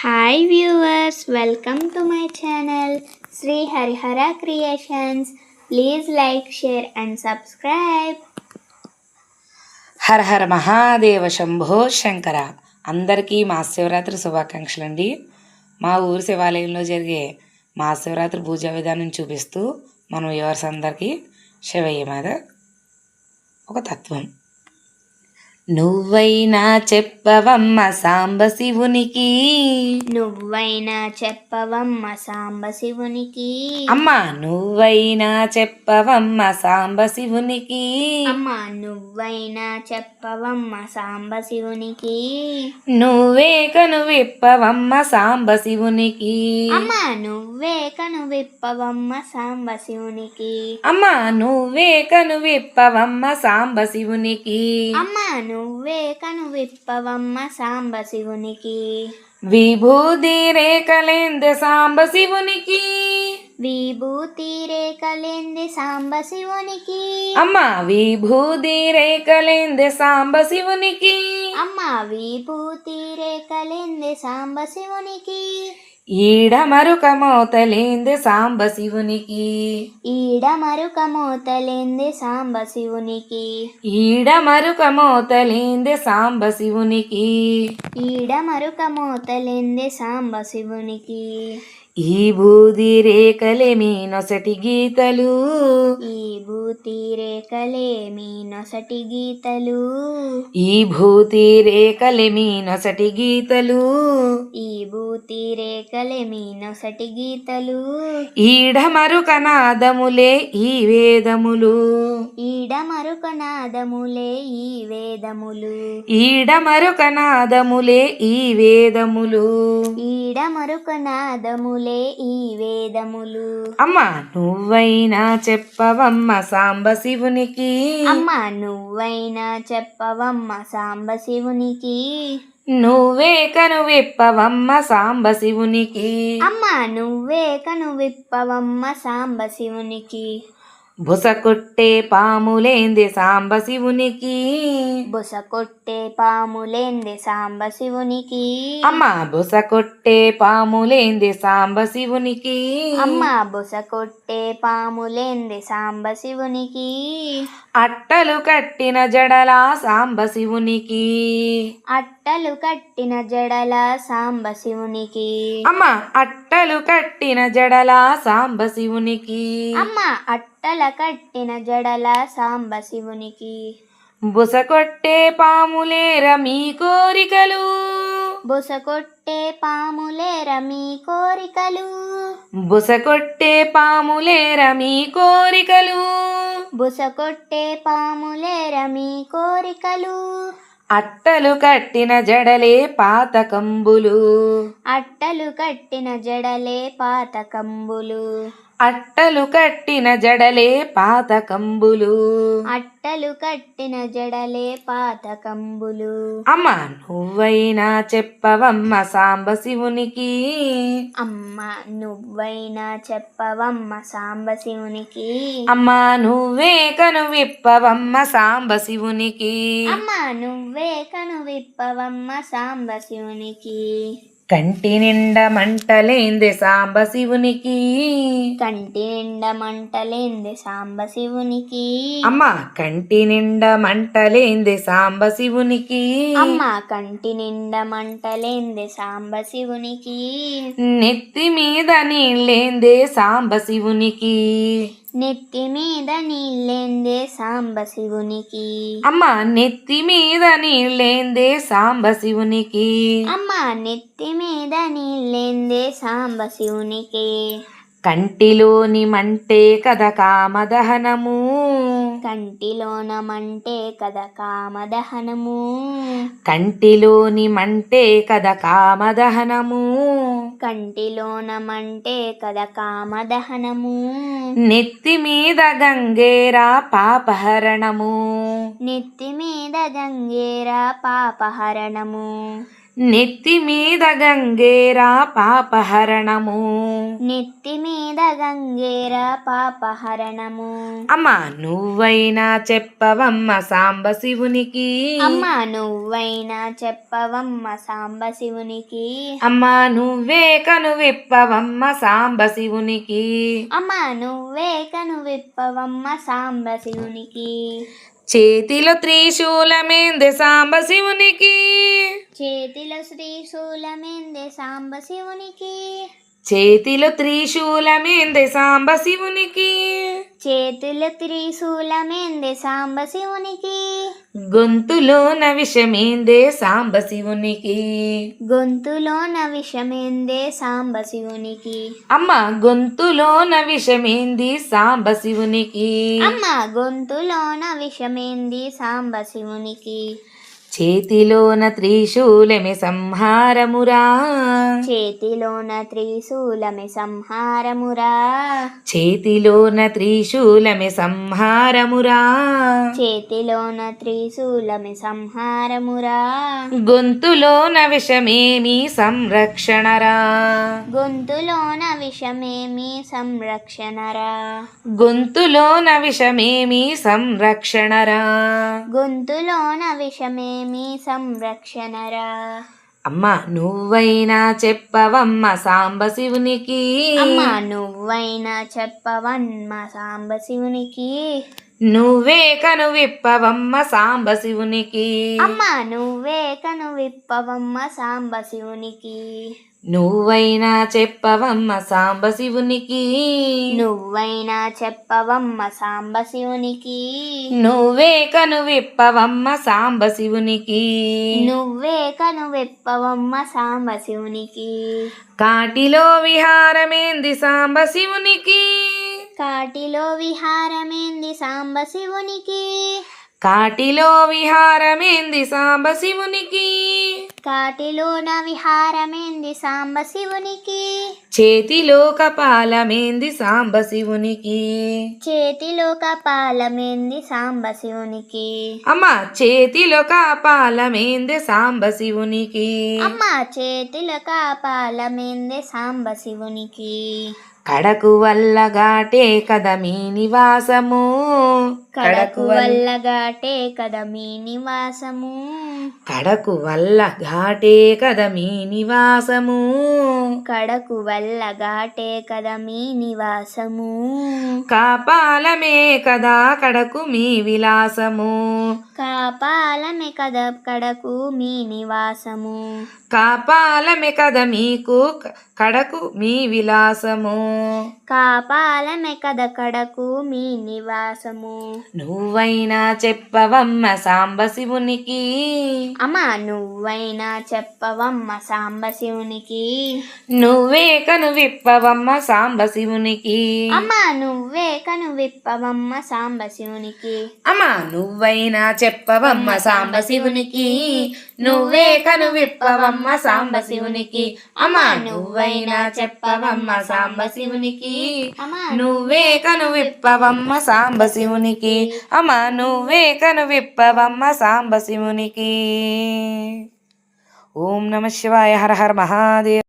Hi viewers welcome to my channel Shri Harihara creations please like share and subscribe Hara Hara Mahadeva Shambho Shankara. అందరికీ మహాశివరాత్రి శుభాకాంక్షలు అండి మా ఊరు శివాలయంలో జరిగే మహాశివరాత్రి పూజా విధానం చూపిస్తూ మనం వ్యూవర్స్ అందరికీ శివయ్య మీద ఒక తత్వం. నువ్వైనా చెప్పవమ్మ సాంబ శివునికి నువ్వైనా చెప్పవమ్మ సాంబ శివునికి అమ్మ నువ్వైనా చెప్పవమ్మ సాంబ శివునికి అమ్మ నువ్వైనా చెప్పవమ్మ సాంబ శివునికి నువ్వే కను విప్పవమ్మ సాంబ శివునికి అమ్మ నువ్వే కను విప్పవమ్మ సాంబ శివునికి అమ్మ నువ్వే కను విప్పవమ్మ సాంబ శివునికి అమ్మ నువ్వే కను విప్పవమ్మ సాంబ శివునికి విభూది రేఖలేంద సాంబ శివునికి విభూతి రేఖలేంది సాంబ శివునికి అమ్మ విభూది రేఖలేంద సాంబ శివునికి అమ్మ విభూతి రేఖలేంది సాంబ శివునికి ఈడ మరుక మోతలేంద సాంబ శివునికి. ఈడ మరుక మోతలేంది సాంబ శివునికి. ఈడ మరుక మోతలేంద సాంబ శివునికి. ఈడ మరుక మోతలేంది సాంబ శివునికి. ఈ బూది రేఖలే మీ నొసటి గీతలు. ఈ భూతి రేఖలే మీ నొసటి గీతలు. ఈ భూతి రేఖలే మీ నొసటి గీతలు. ఈ భూతి రేఖలే మీ నొసటి గీతలు. ఈడ మరుక నాదములే ఈ వేదములు. ఈడ మరుక నాదములే ఈ వేదములు. ఈడ మరుక నాదములే ఈ వేదములు. ఈడ మరుక నాదములే ఈ వేదములు. అమ్మ నువ్వైనా చెప్పవమ్మ సాంబ శివునికి అమ్మ నువ్వైనా చెప్పవమ్మ సాంబ శివునికి నువ్వే కను విప్పవమ్మ సాంబ శివునికి అమ్మ నువ్వే కను విప్పవమ్మ సాంబ శివునికి బుస కొట్టే పాములేంది సాంబ శివునికి బుస కొట్టే పాములేంది సాంబ శివునికి అమ్మ బుస కొట్టే పాములేంది సాంబ శివునికి అమ్మ బుస కొట్టే పాములేంది సాంబ శివునికి అట్టలు కట్టిన జడల సాంబ శివునికి అట్టలు కట్టిన జడల సాంబ శివునికి అమ్మ అట్టలు కట్టిన జడల సాంబ శివునికి అమ్మ అట్టల కట్టిన జడల సాంబ శివునికి. బుస కొట్టే పాములేర మీ కోరికలు? బుస కొట్టే పాములేర మీ కోరికలు? బుస కొట్టే పాములేర మీ కోరికలు? బుస కొట్టే పాములేర మీ కోరికలు? అట్టలు కట్టిన జడలే పాతకంబులు అట్టలు కట్టిన జడలే పాత కంబులు. అట్టలు కట్టిన జడలే పాతకంబులు. అట్టలు కట్టిన జడలే పాత కంబులు అమ్మ నువ్వైనా చెప్పవమ్మ సాంబ శివునికి అమ్మ నువ్వైనా చెప్పవమ్మ సాంబ శివునికి అమ్మ నువ్వే కను విప్పవమ్మ సాంబ శివునికి అమ్మ నువ్వే కను విప్పవమ్మ సాంబ శివునికి కంటి నిండా మంటలేంది సాంబ శివునికి. కంటి నిండా మంటలేంది సాంబ శివునికి. అమ్మ కంటి నిండా మంటలేంది సాంబ శివునికి. అమ్మ కంటి నిండా మంటలేంది సాంబ శివునికి. నెత్తి మీద నీళ్ళేందే సాంబ శివునికి. నెత్తి మీద నీళ్ళేందే సాంబ శివునికి? అమ్మ నెత్తి మీద నీళ్ళేందే సాంబ శివునికి? అమ్మ నెత్తి మీద నీళ్ళేందే సాంబ శివునికి? కంటిలోని మంటే కథ కామదహనము. కంటిలోన మంటే కథ కామదహనము. కంటిలోని మంటే కథ కామదహనము. కంటిలోన మంటే కథ కామదహనము. నెత్తి మీద గంగేరా పాపహరణము. నెత్తి మీద గంగేర పాపహరణము. నెత్తి మీద గంగేరా పాపహరణము. నెత్తి మీద గంగేర పాపహరణము. అమ్మ నువ్వైనా చెప్పవమ్మ సాంబ శివునికి అమ్మ నువ్వైనా చెప్పవమ్మ సాంబ శివునికి అమ్మ నువ్వే కను విప్పవమ్మ సాంబ శివునికి అమ్మ నువ్వే కను విప్పవమ్మ సాంబ శివునికి చేతిలో త్రిశూలమేంది సాంబ శివునికి చేతిలో శ్రీశూలమేందే సాంబ శివునికి చేతిలో త్రిశూలమేంది సాంబ శివునికి చేతిలో త్రిశూలమేందే సాంబ శివునికి గొంతులోన విషమేందే సాంబ శివునికి గొంతులోన విషమేందే సాంబ శివునికి అమ్మ గొంతులోన విషమేంది సాంబ శివునికి అమ్మ గొంతులోన విషమేంది సాంబ శివునికి చేతిలోన త్రిశూలమే సంహారమురా. చేతిలోన త్రిశూలమి సంహారమురా. చేతిలోన త్రిశూలమే సంహారమురా. చేతిలోన త్రిశూలమి సంహారమురా. గొంతులోన విషమేమి సంరక్షణరా. గొంతులోన విషమేమి సంరక్షణరా. గొంతులోన విషమేమి సంరక్షణరా. గొంతులోన విషమేమి సంరక్షణరా. అమ్మ నువ్వైనా చెప్పవమ్మ సాంబ శివునికి అమ్మ నువ్వైనా చెప్పవన్మ సాంబ శివునికి నువ్వే కను విప్పవమ్మ సాంబ శివునికి అమ్మ నువ్వే కను విప్పవమ్మ సాంబ శివునికి నువ్వైనా చెప్పవమ్మ సాంబ శివునికి నువ్వైనా చెప్పవమ్మ సాంబ శివునికి నువ్వే కను విప్పవమ్మ సాంబ శివునికి నువ్వే కను విప్పవమ్మ సాంబ శివునికి కాటిలో విహారమేంది సాంబ శివునికి కాటిలో విహారమేంది సాంబ శివునికి కాటిలో విహారమేంది సాంబ శివునికి కాటిలోన విహారమేంది సాంబ శివునికి చేతిలో కపాలమేంది సాంబ శివునికి చేతిలో కపాలమేంది సాంబ శివునికి అమ్మ చేతిలో కపాలమేంది సాంబ శివునికి అమ్మ చేతిలో కపాలమేంది సాంబ శివునికి కడకు వల్ల ఘాటే కద మీ నివాసము? కడకు వల్లగాటే కదా మీ నివాసము. కడకు వల్ల ఘాటే కద మీ నివాసము. కడకు వల్లగాటే కదా మీ నివాసము. కాపాలమే కదా కడకు మీ విలాసము. కాపాలమే కదా కడకు మీ నివాసము. కాపాలమే కద మీకు కడకు మీ విలాసము. కాపాలమే కదా కడకు మీ నివాసము. నువ్వైనా చెప్పవమ్మ సాంబ శివునికి అమ్మ నువ్వైనా చెప్పవమ్మ సాంబ శివునికి నువ్వే కను విప్పవమ్మ సాంబ శివునికి అమ్మ నువ్వే కను విప్పవమ్మ సాంబ శివునికి అమ్మ నువ్వైనా చెప్పవమ్మ సాంబ శివునికి నువ్వే కను విప్పవమ్మ సాంబ శివునికి అమ్మ నువ్వైనా చెప్పవమ్మ సాంబ శివునికి అమ్మ. నువ్వే కను విప్పవమ్మ సాంబ శివునికి అమ్మ నువ్వే కను విప్పవమ్మ సాంబ శివునికి ఓం నమ శివాయ హర హర మహాదేవ్